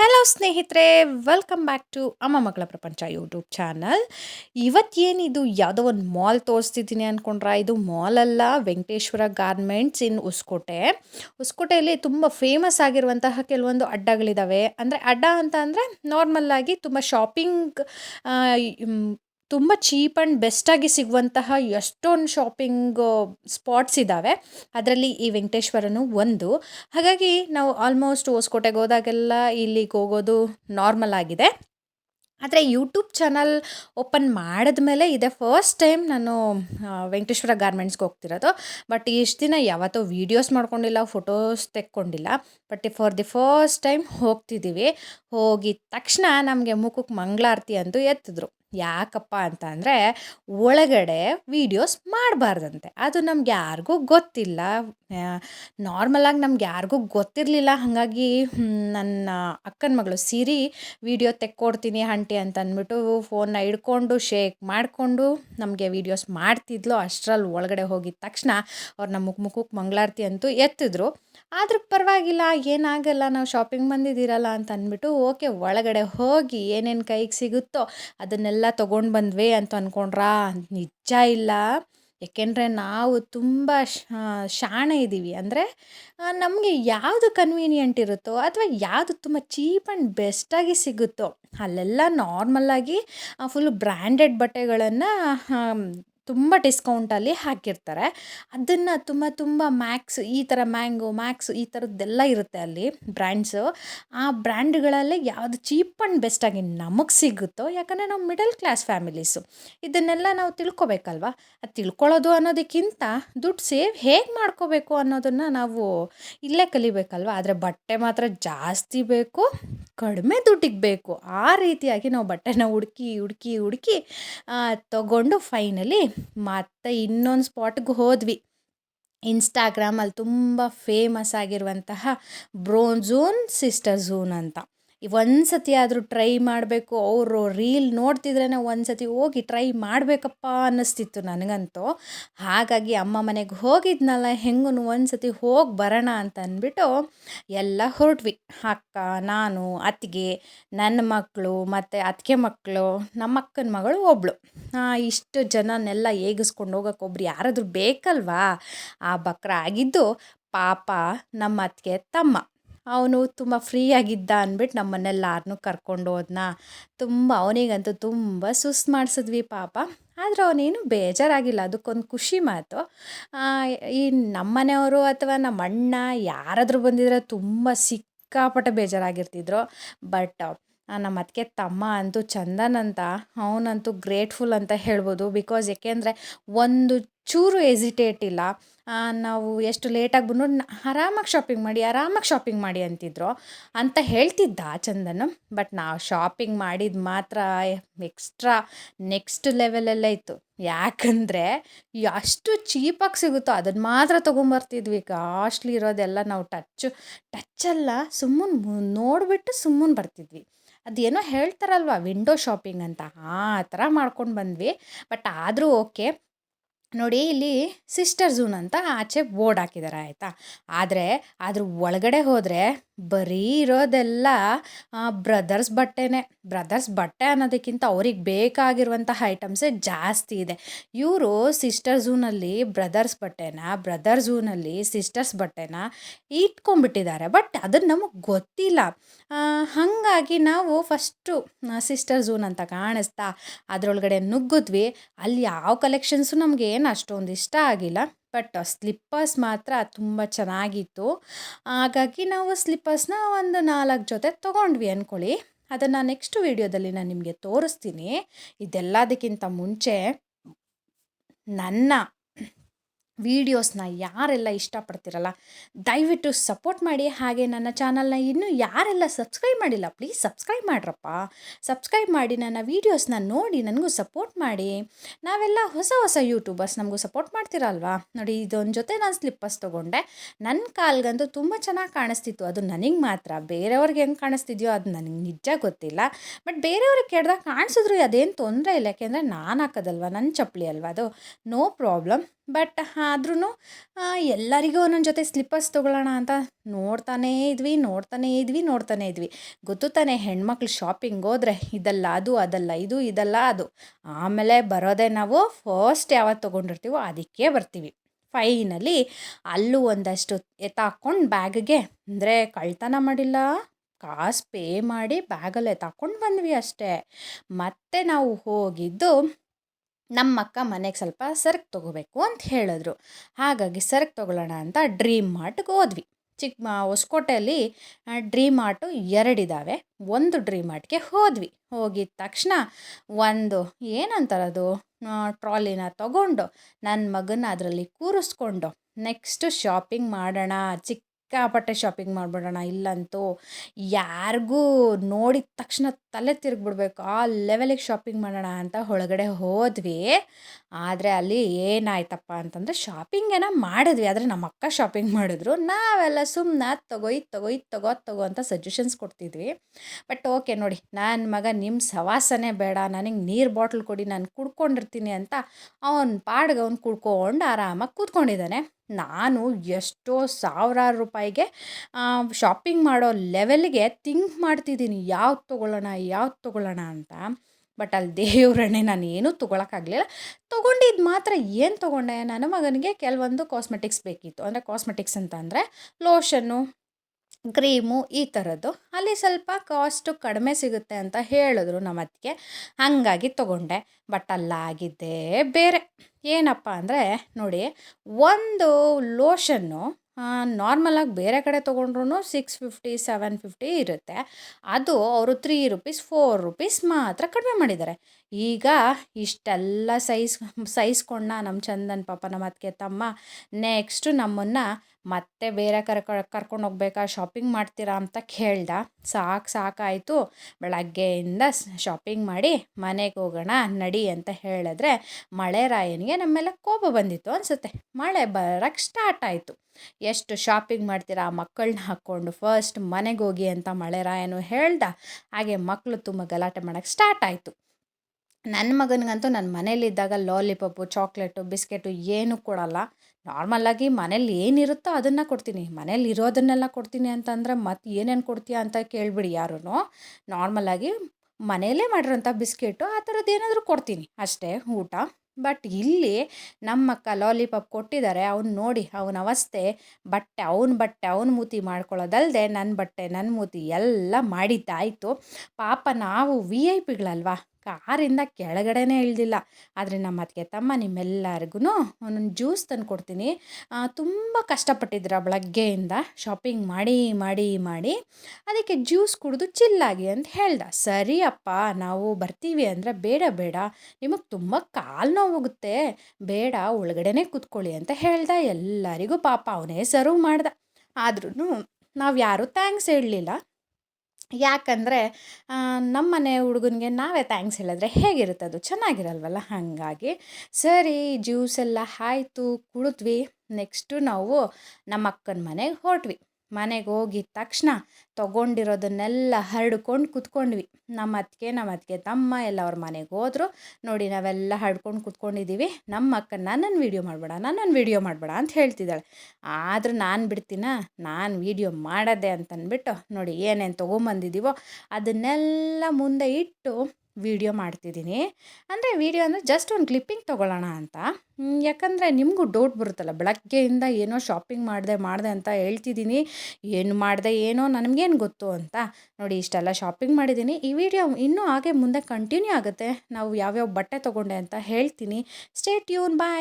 Hello ಸ್ನೇಹಿತರೆ. Welcome back to ಅಮ್ಮ ಮಗಳ ಪ್ರಪಂಚ ಯೂಟ್ಯೂಬ್ ಚಾನಲ್ ಇವತ್ತೇನಿದು? ಯಾವುದೋ ಒಂದು ಮಾಲ್ ತೋರಿಸ್ತಿದ್ದೀನಿ ಅಂದ್ಕೊಂಡ್ರ ಇದು ಮಾಲ್ ಅಲ್ಲ, ವೆಂಕಟೇಶ್ವರ ಗಾರ್ಮೆಂಟ್ಸ್ ಇನ್ ಹೊಸಕೋಟೆ ಹೊಸಕೋಟೆಯಲ್ಲಿ ತುಂಬ ಫೇಮಸ್ ಆಗಿರುವಂತಹ ಕೆಲವೊಂದು ಅಡ್ಡಗಳಿದ್ದಾವೆ ಅಂದರೆ ಅಡ್ಡ ಅಂತ ಅಂದರೆ ನಾರ್ಮಲ್ಲಾಗಿ ತುಂಬ ಶಾಪಿಂಗ್ ತುಂಬ ಚೀಪ್ ಆ್ಯಂಡ್ ಬೆಸ್ಟಾಗಿ ಸಿಗುವಂತಹ ಎಷ್ಟೊಂದು ಶಾಪಿಂಗ್ ಸ್ಪಾಟ್ಸ್ ಇದ್ದಾವೆ ಅದರಲ್ಲಿ ಈ ವೆಂಕಟೇಶ್ವರನು ಒಂದು. ಹಾಗಾಗಿ ನಾವು ಆಲ್ಮೋಸ್ಟ್ ಹೊಸ್ಕೋಟೆಗೆ ಹೋದಾಗೆಲ್ಲ ಇಲ್ಲಿಗೆ ಹೋಗೋದು ನಾರ್ಮಲ್ ಆಗಿದೆ. ಆದರೆ ಯೂಟ್ಯೂಬ್ ಚಾನಲ್ ಓಪನ್ ಮಾಡಿದ ಮೇಲೆ ಇದೆ ಫಸ್ಟ್ ಟೈಮ್ ನಾನು ವೆಂಕಟೇಶ್ವರ ಗಾರ್ಮೆಂಟ್ಸ್ಗೆ ಹೋಗ್ತಿರೋದು. ಬಟ್ ಇಷ್ಟು ದಿನ ಯಾವತ್ತೂ ವೀಡಿಯೋಸ್ ಮಾಡ್ಕೊಂಡಿಲ್ಲ, photos ತೆಕ್ಕೊಂಡಿಲ್ಲ. But for the first time ಹೋಗ್ತಿದ್ದೀವಿ ಹೋಗಿದ ತಕ್ಷಣ ನಮಗೆ ಮುಖಕ್ಕೆ ಮಂಗಳಾರತಿ ಅಂತೂ ಎತ್ತಿದ್ರು. ಯಾಕಪ್ಪ ಅಂತ ಒಳಗಡೆ ವೀಡಿಯೋಸ್ ಮಾಡಬಾರ್ದಂತೆ. ಅದು ನಮ್ಗೆ ಯಾರಿಗೂ ಗೊತ್ತಿಲ್ಲ. ನಾರ್ಮಲಾಗಿ ನಮ್ಗೆ ಯಾರಿಗೂ ಗೊತ್ತಿರಲಿಲ್ಲ. ಹಾಗಾಗಿ ನನ್ನ ಅಕ್ಕನ ಮಗಳು ಸಿರಿ ವೀಡಿಯೋ ತೆಕ್ಕೊಡ್ತೀನಿ ಆಂಟಿ ಅಂತ ಅಂದ್ಬಿಟ್ಟು ಫೋನ್ನ ಹಿಡ್ಕೊಂಡು ಶೇಕ್ ಮಾಡಿಕೊಂಡು ನಮಗೆ ವೀಡಿಯೋಸ್ ಮಾಡ್ತಿದ್ಲು. ಅಷ್ಟರಲ್ಲಿ ಒಳಗಡೆ ಹೋಗಿದ ತಕ್ಷಣ ಅವ್ರು ನಮ್ಮ ಮುಖ ಮುಖಕ್ಕೆ ಮಂಗಳಾರತಿ ಅಂತೂ ಎತ್ತಿದ್ರು. ಆದರೂ ಪರವಾಗಿಲ್ಲ, ಏನಾಗಲ್ಲ, ನಾವು ಶಾಪಿಂಗ್ ಬಂದಿದ್ದೀರಲ್ಲ ಅಂತ ಅಂದ್ಬಿಟ್ಟು, ಓಕೆ, ಒಳಗಡೆ ಹೋಗಿ ಏನೇನು ಕೈಗೆ ಸಿಗುತ್ತೋ ಅದನ್ನೆಲ್ಲ ತೊಗೊಂಡು ಬಂದ್ವಿ ಅಂತ ಅಂದ್ಕೊಂಡ್ರಾ ನಿಜ ಇಲ್ಲ. ಏಕೆಂದರೆ ನಾವು ತುಂಬ ಶಾಣೆ ಇದ್ದೀವಿ. ಅಂದರೆ ನಮಗೆ ಯಾವುದು ಕನ್ವೀನಿಯಂಟ್ ಇರುತ್ತೋ ಅಥವಾ ಯಾವುದು ತುಂಬ ಚೀಪ್ ಆ್ಯಂಡ್ ಬೆಸ್ಟಾಗಿ ಸಿಗುತ್ತೋ, ಅಲ್ಲೆಲ್ಲ ನಾರ್ಮಲ್ಲಾಗಿ ಫುಲ್ ಬ್ರ್ಯಾಂಡೆಡ್ ಬಟ್ಟೆಗಳನ್ನು ತುಂಬ ಡಿಸ್ಕೌಂಟಲ್ಲಿ ಹಾಕಿರ್ತಾರೆ. ಅದನ್ನು ತುಂಬ ತುಂಬ ಮ್ಯಾಕ್ಸ್ ಈ ಥರ ಮ್ಯಾಂಗೋ ಮ್ಯಾಕ್ಸ್ ಈ ಥರದ್ದೆಲ್ಲ ಇರುತ್ತೆ ಅಲ್ಲಿ ಬ್ರ್ಯಾಂಡ್ಸು ಆ ಬ್ರ್ಯಾಂಡ್ಗಳಲ್ಲಿ ಯಾವುದು ಚೀಪ್ ಆ್ಯಂಡ್ ಬೆಸ್ಟಾಗಿ ನಮಗೆ ಸಿಗುತ್ತೋ, ಯಾಕಂದರೆ ನಾವು ಮಿಡಲ್ ಕ್ಲಾಸ್ ಫ್ಯಾಮಿಲೀಸು ಇದನ್ನೆಲ್ಲ ನಾವು ತಿಳ್ಕೊಬೇಕಲ್ವ? ಅದು ತಿಳ್ಕೊಳ್ಳೋದು ಅನ್ನೋದಕ್ಕಿಂತ ದುಡ್ಡು ಸೇವ್ ಹೇಗೆ ಮಾಡ್ಕೋಬೇಕು ಅನ್ನೋದನ್ನು ನಾವು ಇಲ್ಲೇ ಕಲಿಬೇಕಲ್ವ? ಆದರೆ ಬಟ್ಟೆ ಮಾತ್ರ ಜಾಸ್ತಿ ಬೇಕು. ಕಡಿಮೆ ದುಡ್ಡಿಗೆ ಬೇಕು. ಆ ರೀತಿಯಾಗಿ ನಾವು ಬಟ್ಟೆನ ಹುಡುಕಿ ಹುಡುಕಿ ಹುಡುಕಿ ತಗೊಂಡು ಫೈನಲಿ ಮತ್ತೆ ಇನ್ನೊಂದು ಸ್ಪಾಟ್ಗೆ ಹೋದ್ವಿ. ಇನ್ಸ್ಟಾಗ್ರಾಮಲ್ಲಿ ತುಂಬ ಫೇಮಸ್ ಆಗಿರುವಂತಹ ಬ್ರೋನ್ಝೂನ್ ಸಿಸ್ಟರ್ ಝೂನ್ ಅಂತ. ಒಂದು ಸತಿ ಆದರೂ ಟ್ರೈ ಮಾಡಬೇಕು, ಅವರು ರೀಲ್ ನೋಡ್ತಿದ್ರೇ ಒಂದು ಸತಿ ಹೋಗಿ ಟ್ರೈ ಮಾಡಬೇಕಪ್ಪ ಅನ್ನಿಸ್ತಿತ್ತು ನನಗಂತೂ. ಹಾಗಾಗಿ ಅಮ್ಮ ಮನೆಗೆ ಹೋಗಿದ್ನಲ್ಲ ಹೆಂಗೂ ಒಂದು ಸತಿ ಹೋಗಿ ಬರೋಣ ಅಂತ ಅಂದ್ಬಿಟ್ಟು ಎಲ್ಲ ಹೊರಟ್ವಿ. ಅಕ್ಕ, ನಾನು, ಅತ್ತಿಗೆ ನನ್ನ ಮಕ್ಕಳು ಮತ್ತು ಅತ್ತಿಗೆ ಮಕ್ಕಳು ನಮ್ಮ ಅಕ್ಕನ ಮಗಳು ಒಬ್ಬಳು ಇಷ್ಟು ಜನನೆಲ್ಲ ಏಗಿಸ್ಕೊಂಡು ಹೋಗೋಕೆ ಒಬ್ರು ಯಾರಾದರೂ ಬೇಕಲ್ವಾ? ಆ ಬಕ್ರ ಆಗಿದ್ದು ಪಾಪ ನಮ್ಮ ಅತ್ತಿಗೆ ತಮ್ಮ. ಅವನು ತುಂಬ ಫ್ರೀಯಾಗಿದ್ದ ಅಂದ್ಬಿಟ್ಟು ನಮ್ಮನ್ನೆಲ್ಲಾರನ್ನೂ ಕರ್ಕೊಂಡು ಹೋದ್ನ ತುಂಬ ಅವನಿಗಂತೂ ತುಂಬ ಸುಸ್ತು ಮಾಡಿಸಿದ್ವಿ ಪಾಪ. ಆದರೆ ಅವನೇನು ಬೇಜಾರಾಗಿಲ್ಲ. ಅದಕ್ಕೊಂದು ಖುಷಿ ಮಾತು. ಈ ನಮ್ಮನೆಯವರು ಅಥವಾ ನಮ್ಮ ಅಣ್ಣ ಯಾರಾದರೂ ಬಂದಿದ್ರೆ ತುಂಬ ಸಿಕ್ಕಾಪಟ್ಟೆ ಬೇಜಾರಾಗಿರ್ತಿದ್ರು. ಬಟ್ ನಮ್ಮ ಅದಕ್ಕೆ ತಮ್ಮ ಅಂತೂ ಚಂದನ್ ಅಂತ, ಅವನಂತೂ ಗ್ರೇಟ್ಫುಲ್ ಅಂತ ಹೇಳ್ಬೋದು. ಬಿಕಾಸ್ ಏಕೆಂದರೆ ಒಂದು ಚೂರು ಎಸಿಟೇಟ್ ಇಲ್ಲ. ನಾವು ಎಷ್ಟು ಲೇಟಾಗಿ ಬಂದ್ರು ಆರಾಮಾಗಿ ಶಾಪಿಂಗ್ ಮಾಡಿ, ಆರಾಮಾಗಿ ಶಾಪಿಂಗ್ ಮಾಡಿ ಅಂತಿದ್ರು. ಅಂತ ಹೇಳ್ತಿದ್ದ ಚಂದನ್. ಬಟ್ ನಾವು ಶಾಪಿಂಗ್ ಮಾಡಿದ ಮಾತ್ರ ಎಕ್ಸ್ಟ್ರಾ ನೆಕ್ಸ್ಟ್ ಲೆವೆಲೆಲ್ಲ ಇತ್ತು. ಯಾಕಂದರೆ ಎಷ್ಟು ಚೀಪಾಗಿ ಸಿಗುತ್ತೋ ಅದನ್ನು ಮಾತ್ರ ತೊಗೊಂಬರ್ತಿದ್ವಿ. ಕಾಸ್ಟ್ಲಿ ಇರೋದೆಲ್ಲ ನಾವು ಟಚ್ಚು ಟಚ್ಚೆಲ್ಲ ಸುಮ್ಮನೆ ನೋಡಿಬಿಟ್ಟು ಸುಮ್ಮನೆ ಬರ್ತಿದ್ವಿ. ಅದೇನೋ ಹೇಳ್ತಾರಲ್ವ ವಿಂಡೋ ಶಾಪಿಂಗ್ ಅಂತ. ಆ ಥರ ಮಾಡ್ಕೊಂಡು ಬಂದ್ವಿ. ಬಟ್ ಆದರೂ ಓಕೆ ನೋಡಿ ಇಲ್ಲಿ ಸಿಸ್ಟರ್ ಝೂನ್ ಅಂತ ಆಚೆ ಬೋರ್ಡ್ ಹಾಕಿದ್ದಾರೆ ಆಯಿತಾ? ಆದರೆ ಅದ್ರ ಒಳಗಡೆ ಹೋದರೆ ಬರೀ ಇರೋದೆಲ್ಲ ಬ್ರದರ್ಸ್ ಬಟ್ಟೆನೇ. ಬ್ರದರ್ಸ್ ಬಟ್ಟೆ ಅನ್ನೋದಕ್ಕಿಂತ ಅವ್ರಿಗೆ ಬೇಕಾಗಿರುವಂತಹ ಐಟಮ್ಸೇ ಜಾಸ್ತಿ ಇದೆ. ಇವರು ಸಿಸ್ಟರ್ ಝೂನಲ್ಲಿ ಬ್ರದರ್ಸ್ ಬಟ್ಟೆನ ಬ್ರದರ್ ಝೂನಲ್ಲಿ ಸಿಸ್ಟರ್ಸ್ ಬಟ್ಟೆನ ಇಟ್ಕೊಂಡ್ಬಿಟ್ಟಿದ್ದಾರೆ. ಬಟ್ ಅದನ್ನು ನಮಗೆ ಗೊತ್ತಿಲ್ಲ. ಹಾಗಾಗಿ ನಾವು ಫಸ್ಟು ಸಿಸ್ಟರ್ ಝೂನ್ ಅಂತ ಕಾಣಿಸ್ತಾ, ಅದರೊಳಗಡೆ ನುಗ್ಗಿದ್ವಿ. ಅಲ್ಲಿ ಯಾವ ಕಲೆಕ್ಷನ್ಸು ನಮಗೆ ಏನು ಅಷ್ಟೊಂದು ಇಷ್ಟ ಆಗಿಲ್ಲ. ಬಟ್ ಸ್ಲಿಪ್ಪರ್ಸ್ ಮಾತ್ರ ತುಂಬ ಚೆನ್ನಾಗಿತ್ತು. ಹಾಗಾಗಿ ನಾವು ಸ್ಲಿಪ್ಪರ್ಸ್ನ ಒಂದು ನಾಲ್ಕು ಜೊತೆ ತೊಗೊಂಡ್ವಿ ಅಂದ್ಕೊಳ್ಳಿ ಅದನ್ನು ನೆಕ್ಸ್ಟ್ ವೀಡಿಯೋದಲ್ಲಿ ನಾನು ನಿಮಗೆ ತೋರಿಸ್ತೀನಿ. ಇದೆಲ್ಲದಕ್ಕಿಂತ ಮುಂಚೆ ನನ್ನ ವೀಡಿಯೋಸ್ನ ಯಾರೆಲ್ಲ ಇಷ್ಟಪಡ್ತಿರಲ್ಲ, ದಯವಿಟ್ಟು ಸಪೋರ್ಟ್ ಮಾಡಿ. ಹಾಗೆ ನನ್ನ ಚಾನಲ್ನ ಇನ್ನೂ ಯಾರೆಲ್ಲ ಸಬ್ಸ್ಕ್ರೈಬ್ ಮಾಡಿಲ್ಲ ಪ್ಲೀಸ್ ಸಬ್ಸ್ಕ್ರೈಬ್ ಮಾಡ್ರಪ್ಪ. ಸಬ್ಸ್ಕ್ರೈಬ್ ಮಾಡಿ ನನ್ನ ವೀಡಿಯೋಸ್ನ ನೋಡಿ ನನಗೂ ಸಪೋರ್ಟ್ ಮಾಡಿ. ನಾವೆಲ್ಲ ಹೊಸ ಹೊಸ ಯೂಟ್ಯೂಬರ್ಸ್ ನಮಗೂ ಸಪೋರ್ಟ್ ಮಾಡ್ತಿರಲ್ವಾ? ನೋಡಿ, ಇದೊಂದು ಜೊತೆ ನಾನು ಸ್ಲಿಪ್ಪರ್ಸ್ ತೊಗೊಂಡೆ. ನನ್ನ ಕಾಲ್ಗಂತೂ ತುಂಬ ಚೆನ್ನಾಗಿ ಕಾಣಿಸ್ತಿತ್ತು. ಅದು ನನಗೆ ಮಾತ್ರ. ಬೇರೆಯವ್ರಿಗೆ ಹೆಂಗೆ ಕಾಣಿಸ್ತಿದ್ಯೋ ಅದು ನನಗೆ ನಿಜ ಗೊತ್ತಿಲ್ಲ. ಬಟ್ ಬೇರೆಯವ್ರಿಗೆ ಕೆಡ್ದಾಗ ಕಾಣಿಸಿದ್ರು, ಅದೇನು ತೊಂದರೆ ಇಲ್ಲ. ಯಾಕೆಂದರೆ ನಾನು ಹಾಕೋದಲ್ವ? ನನ್ನ ಚಪ್ಪಲಿ ಅಲ್ವಾ ಅದು? ನೋ ಪ್ರಾಬ್ಲಮ್ ಬಟ್ ಆದ್ರೂ ಎಲ್ಲರಿಗೂ ಒಂದೊಂದು ಜೊತೆ ಸ್ಲಿಪ್ಪರ್ಸ್ ತೊಗೊಳ್ಳೋಣ ಅಂತ ನೋಡ್ತಾನೇ ಇದ್ವಿ ನೋಡ್ತಾನೇ ಇದ್ವಿ ನೋಡ್ತಾನೇ ಇದ್ವಿ. ಗೊತ್ತು ತಾನೆ ಹೆಣ್ಮಕ್ಳು ಶಾಪಿಂಗ್ ಹೋದ್ರೆ ಇದಲ್ಲ, ಅದು, ಅದಲ್ಲ, ಇದು, ಇದಲ್ಲ, ಅದು. ಆಮೇಲೆ ಬರೋದೇ ನಾವು ಫಸ್ಟ್ ಯಾವತ್ತು ತೊಗೊಂಡಿರ್ತೀವೋ ಅದಕ್ಕೆ ಬರ್ತೀವಿ. ಫೈನಲಿ ಅಲ್ಲೂ ಒಂದಷ್ಟು ಎತ್ತಾಕೊಂಡು ಬ್ಯಾಗ್ಗೆ, ಅಂದರೆ ಕಳ್ತನ ಮಾಡಿಲ್ಲ, ಕಾಸು ಪೇ ಮಾಡಿ ಬ್ಯಾಗಲ್ಲಿ ಎತ್ತಾಕೊಂಡು ಬಂದ್ವಿ ಅಷ್ಟೇ. ಮತ್ತೆ ನಾವು ಹೋಗಿದ್ದು ನಮ್ಮ ಅಕ್ಕ ಮನೆಗೆ ಸ್ವಲ್ಪ ಸರ್ಕ್ ತೊಗೋಬೇಕು ಅಂತ ಹೇಳಿದ್ರು. ಹಾಗಾಗಿ ಸರ್ಕ್ ತೊಗೊಳ್ಳೋಣ ಅಂತ ಡ್ರೀಮ್ ಮಾರ್ಟ್ಗೆ ಹೋದ್ವಿ. ಚಿಕ್ಕ ಹೊಸಕೋಟೆಯಲ್ಲಿ ಡ್ರೀಮ್ ಮಾರ್ಟು ಎರಡಿದ್ದಾವೆ ಒಂದು ಡ್ರೀಮ್ ಮಾರ್ಟ್ಗೆ ಹೋದ್ವಿ. ಹೋಗಿದ ತಕ್ಷಣ ಒಂದು ಏನಂತಾರದು ಟ್ರಾಲಿನ ತಗೊಂಡು ನನ್ನ ಮಗನ ಅದರಲ್ಲಿ ಕೂರಿಸ್ಕೊಂಡು, ನೆಕ್ಸ್ಟ್ ಶಾಪಿಂಗ್ ಮಾಡೋಣ ಚಿಕ್ಕ ಸಿಕ್ಕಾಪಟ್ಟೆ ಶಾಪಿಂಗ್ ಮಾಡಿಬಿಡೋಣ ಇಲ್ಲಂತೂ ಯಾರಿಗೂ ನೋಡಿದ ತಕ್ಷಣ ತಲೆ ತಿರುಗಿಬಿಡ್ಬೇಕು, ಆ ಲೆವೆಲಿಗೆ ಶಾಪಿಂಗ್ ಮಾಡೋಣ ಅಂತ ಒಳಗಡೆ ಹೋದ್ವಿ. ಆದರೆ ಅಲ್ಲಿ ಏನಾಯ್ತಪ್ಪ ಅಂತಂದರೆ ಶಾಪಿಂಗ್ ಏನೋ ಮಾಡಿದ್ವಿ. ಆದರೆ ನಮ್ಮ ಅಕ್ಕ ಶಾಪಿಂಗ್ ಮಾಡಿದ್ರು. ನಾವೆಲ್ಲ ಸುಮ್ಮನೆ ಅದು ತಗೋ, ಇದು ತಗೋ ಇದು ತಗೋ ತಗೋ ಅಂತ ಸಜೆಷನ್ಸ್ ಕೊಡ್ತಿದ್ವಿ. ಬಟ್ ಓಕೆ ನೋಡಿ ನನ್ನ ಮಗ ನಿಮ್ಮ ಸವಾಸನೇ ಬೇಡ, ನನಗೆ ನೀರು ಬಾಟ್ಲ್ ಕೊಡಿ, ನಾನು ಕುಡ್ಕೊಂಡಿರ್ತೀನಿ ಅಂತ ಅವನ ಪಾಡ್ಗೆ ಅವ್ನು ಕುಡ್ಕೊಂಡು ಆರಾಮಾಗಿ ಕೂತ್ಕೊಂಡಿದ್ದಾನೆ. ನಾನು ಎಷ್ಟೋ ಸಾವಿರಾರು ರೂಪಾಯಿಗೆ ಶಾಪಿಂಗ್ ಮಾಡೋ ಲೆವೆಲ್ಗೆ ಥಿಂಕ್ ಮಾಡ್ತಿದ್ದೀನಿ. ಯಾವ್ದು ತೊಗೊಳ್ಳೋಣ ಯಾವ್ದು ತೊಗೊಳ್ಳೋಣ ಅಂತ. ಬಟ್ ಅಲ್ಲಿ ದೇವ್ರಣೆ ನಾನು ಏನೂ ತೊಗೊಳಕ್ಕಾಗಲಿಲ್ಲ. ತೊಗೊಂಡಿದ್ದು ಮಾತ್ರ ಏನು ತೊಗೊಂಡೆ? ನನ್ನ ಮಗನಿಗೆ ಕೆಲವೊಂದು ಕಾಸ್ಮೆಟಿಕ್ಸ್ ಬೇಕಿತ್ತು. ಅಂದರೆ ಕಾಸ್ಮೆಟಿಕ್ಸ್ ಅಂತ ಅಂದರೆ ಲೋಷನ್ನು ಕ್ರೀಮು ಈ ಥರದ್ದು ಅಲ್ಲಿ ಸ್ವಲ್ಪ ಕಾಸ್ಟು ಕಡಿಮೆ ಸಿಗುತ್ತೆ ಅಂತ ಹೇಳಿದ್ರು ನಮ್ಮ ಅತ್ತಿಗೆ ಹಾಗಾಗಿ ತೊಗೊಂಡೆ. ಬಟ್ ಅಲ್ಲಾಗಿದ್ದೇ ಬೇರೆ. ಏನಪ್ಪ ಅಂದರೆ ನೋಡಿ, ಒಂದು ಲೋಷನ್ನು ನಾರ್ಮಲಾಗಿ ಬೇರೆ ಕಡೆ ತೊಗೊಂಡ್ರು ಸಿಕ್ಸ್ ಫಿಫ್ಟಿ ಸೆವೆನ್ ಫಿಫ್ಟಿ ಇರುತ್ತೆ. ಅದು ಅವರು ತ್ರೀ ರುಪೀಸ್ ಫೋರ್ ರುಪೀಸ್ ಮಾತ್ರ ಕಡಿಮೆ ಮಾಡಿದ್ದಾರೆ. ಈಗ ಇಷ್ಟೆಲ್ಲ ಸೈಸ್ ಸೈಸ್ಕೊಂಡ ನಮ್ಮ ಚಂದನ್ ಪಾಪ ನಮ್ಮ ಅತ್ತಿಗೆ ತಮ್ಮ ನೆಕ್ಸ್ಟು ನಮ್ಮನ್ನು ಮತ್ತೆ ಬೇರೆ ಕರ್ಕೊ, ಕರ್ಕೊಂಡು ಹೋಗ್ಬೇಕಾ ಶಾಪಿಂಗ್ ಮಾಡ್ತೀರಾ ಅಂತ ಕೇಳ್ದ. ಸಾಕು ಸಾಕಾಯಿತು. ಬೆಳಗ್ಗೆಯಿಂದ ಶಾಪಿಂಗ್ ಮಾಡಿ ಮನೆಗೆ ಹೋಗೋಣ, ನಡಿ ಅಂತ ಹೇಳಿದ್ರೆ ಮಳೆ ರಾಯನಿಗೆ ನಮ್ಮೆಲ್ಲ ಕೋಪ ಬಂದಿತ್ತು ಅನಿಸುತ್ತೆ. ಮಳೆ ಬರೋಕ್ಕೆ ಸ್ಟಾರ್ಟ್ ಆಯಿತು. ಎಷ್ಟು ಶಾಪಿಂಗ್ ಮಾಡ್ತೀರಾ ಮಕ್ಕಳನ್ನ ಹಾಕ್ಕೊಂಡು ಫಸ್ಟ್ ಮನೆಗೆ ಹೋಗಿ ಅಂತ ಮಳೆ ರಾಯನು ಹೇಳ್ದ. ಹಾಗೆ ಮಕ್ಕಳು ತುಂಬ ಗಲಾಟೆ ಮಾಡೋಕ್ಕೆ ಸ್ಟಾರ್ಟ್ ಆಯಿತು. ನನ್ನ ಮಗನಿಗಂತೂ ನನ್ನ ಮನೇಲಿದ್ದಾಗ ಲಾಲಿಪಾಪು ಚಾಕ್ಲೇಟು ಬಿಸ್ಕೆಟು ಏನೂ ಕೊಡಲ್ಲ. ನಾರ್ಮಲ್ಲಾಗಿ ಮನೇಲಿ ಏನಿರುತ್ತೋ ಅದನ್ನು ಕೊಡ್ತೀನಿ. ಮನೇಲಿ ಇರೋದನ್ನೆಲ್ಲ ಕೊಡ್ತೀನಿ ಅಂತಂದರೆ ಮತ್ತೆ ಏನೇನು ಕೊಡ್ತೀಯ ಅಂತ ಕೇಳಿಬಿಡಿ ಯಾರೂ ನಾರ್ಮಲ್ಲಾಗಿ ಮನೆಯಲ್ಲೇ ಮಾಡಿರೋಂಥ ಬಿಸ್ಕೆಟು ಆ ಥರದ್ದು ಏನಾದರೂ ಕೊಡ್ತೀನಿ ಅಷ್ಟೇ ಊಟ. ಬಟ್ ಇಲ್ಲಿ ನಮ್ಮಕ್ಕ ಲಾಲಿಪಾಪ್ ಕೊಟ್ಟಿದ್ದಾರೆ ಅವ್ನು ನೋಡಿ, ಅವನ ಅವಸ್ಥೆ. ಬಟ್ಟೆ, ಅವನ ಬಟ್ಟೆ, ಅವನ ಮೂತಿ ಮಾಡ್ಕೊಳ್ಳೋದಲ್ಲದೆ ನನ್ನ ಬಟ್ಟೆ ನನ್ನ ಮೂತಿ ಎಲ್ಲ ಮಾಡಿದ್ದಾಯಿತು. ಪಾಪ ನಾವು ವಿ ಐ ಪಿಗಳಲ್ವಾ ಕಾರಿಂದ ಕೆಳಗಡೆನೇ ಇಳ್ದಿಲ್ಲ. ಆದರೆ ನಮ್ಮ ಅತ್ತಿಗೆ ತಮ್ಮ ನಿಮ್ಮೆಲ್ಲರಿಗೂ ಒಂದೊಂದು ಜ್ಯೂಸ್ ತಂದು ಕೊಡ್ತೀನಿ. ತುಂಬ ಕಷ್ಟಪಟ್ಟಿದ್ರ ಬೆಳಗ್ಗೆಯಿಂದ. ಶಾಪಿಂಗ್ ಮಾಡಿ ಮಾಡಿ ಮಾಡಿ. ಅದಕ್ಕೆ ಜ್ಯೂಸ್ ಕುಡಿದು ಚಿಲ್ಲಾಗಿ ಅಂತ ಹೇಳ್ದ. ಸರಿ ಅಪ್ಪ, ನಾವು ಬರ್ತೀವಿ ಅಂದರೆ ಬೇಡ ಬೇಡ. ನಿಮಗೆ ತುಂಬ ಕಾಲು ಹೋಗುತ್ತೆ ಬೇಡ, ಒಳಗಡೆನೆ ಕೂತ್ಕೊಳ್ಳಿ ಅಂತ ಹೇಳ್ದ. ಎಲ್ಲರಿಗೂ ಪಾಪ ಅವನೇ ಸರ್ವ್ ಮಾಡ್ದ. ಆದ್ರೂ ನಾವು ಯಾರೂ ಥ್ಯಾಂಕ್ಸ್ ಹೇಳಲಿಲ್ಲ. ಯಾಕಂದರೆ ನಮ್ಮ ಮನೆ ಹುಡುಗನಿಗೆ ನಾವೇ ಥ್ಯಾಂಕ್ಸ್ ಹೇಳಿದ್ರೆ ಹೇಗಿರುತ್ತೆ ಅದು? ಚೆನ್ನಾಗಿರಲ್ವಲ್ಲ? ಹಾಗಾಗಿ ಸರಿ ಜ್ಯೂಸ್ ಎಲ್ಲ ಆಯ್ತು, ಕುಡಿದ್ವಿ. ನೆಕ್ಸ್ಟು ನಾವು ನಮ್ಮ ಅಕ್ಕನ ಮನೆಗೆ ಹೊರಟ್ವಿ ಮನೆಗೆ ಹೋಗಿದ ತಕ್ಷಣ ತೊಗೊಂಡಿರೋದನ್ನೆಲ್ಲ ಹರಡ್ಕೊಂಡು ಕುತ್ಕೊಂಡ್ವಿ. ನಮ್ಮ ಅತ್ತಿಗೆ ನಮ್ಮ ಅತ್ತಿಗೆ ತಮ್ಮ ಎಲ್ಲ ಅವ್ರ ಮನೆಗೆ ಹೋದ್ರು. ನೋಡಿ ನಾವೆಲ್ಲ ಹರಡ್ಕೊಂಡು ಕುತ್ಕೊಂಡಿದ್ದೀವಿ ನಮ್ಮ ಅಕ್ಕ ನನ್ನನ್ನು ವೀಡಿಯೋ ಮಾಡಬೇಡ ನನ್ನನ್ನು ವೀಡಿಯೋ ಮಾಡಬೇಡ ಅಂತ ಹೇಳ್ತಿದ್ದಾಳೆ. ಆದ್ರೆ ನಾನು ಬಿಡ್ತೀನ? ನಾನು ವೀಡಿಯೋ ಮಾಡೋದೆ ಅಂತಂದ್ಬಿಟ್ಟು ನೋಡಿ ಏನೇನು ತೊಗೊಂಬಂದಿದ್ದೀವೋ ಅದನ್ನೆಲ್ಲ ಮುಂದೆ ಇಟ್ಟು ವೀಡಿಯೋ ಮಾಡ್ತಿದ್ದೀನಿ. ಅಂದರೆ ವೀಡಿಯೋ ಅಂದರೆ ಜಸ್ಟ್ ಒಂದು ಕ್ಲಿಪ್ಪಿಂಗ್ ತೊಗೊಳ್ಳೋಣ ಅಂತ. ಯಾಕಂದರೆ ನಿಮಗೂ ಡೌಟ್ ಬರುತ್ತಲ್ಲ, ಬೆಳಗ್ಗೆಯಿಂದ ಏನೋ ಶಾಪಿಂಗ್ ಮಾಡಿದೆ ಮಾಡಿದೆ ಅಂತ ಹೇಳ್ತಿದ್ದೀನಿ. ಏನು ಮಾಡಿದೆ, ಏನೋ ನನಗೇನು ಗೊತ್ತು ಅಂತ. ನೋಡಿ, ಇಷ್ಟೆಲ್ಲ ಶಾಪಿಂಗ್ ಮಾಡಿದ್ದೀನಿ. ಈ ವಿಡಿಯೋ ಇನ್ನೂ ಹಾಗೆ ಮುಂದೆ ಕಂಟಿನ್ಯೂ ಆಗುತ್ತೆ. ನಾವು ಯಾವ್ಯಾವ ಬಟ್ಟೆ ತೊಗೊಂಡೆ ಅಂತ ಹೇಳ್ತೀನಿ. ಸ್ಟೇ ಟ್ಯೂನ್ ಬಾಯ್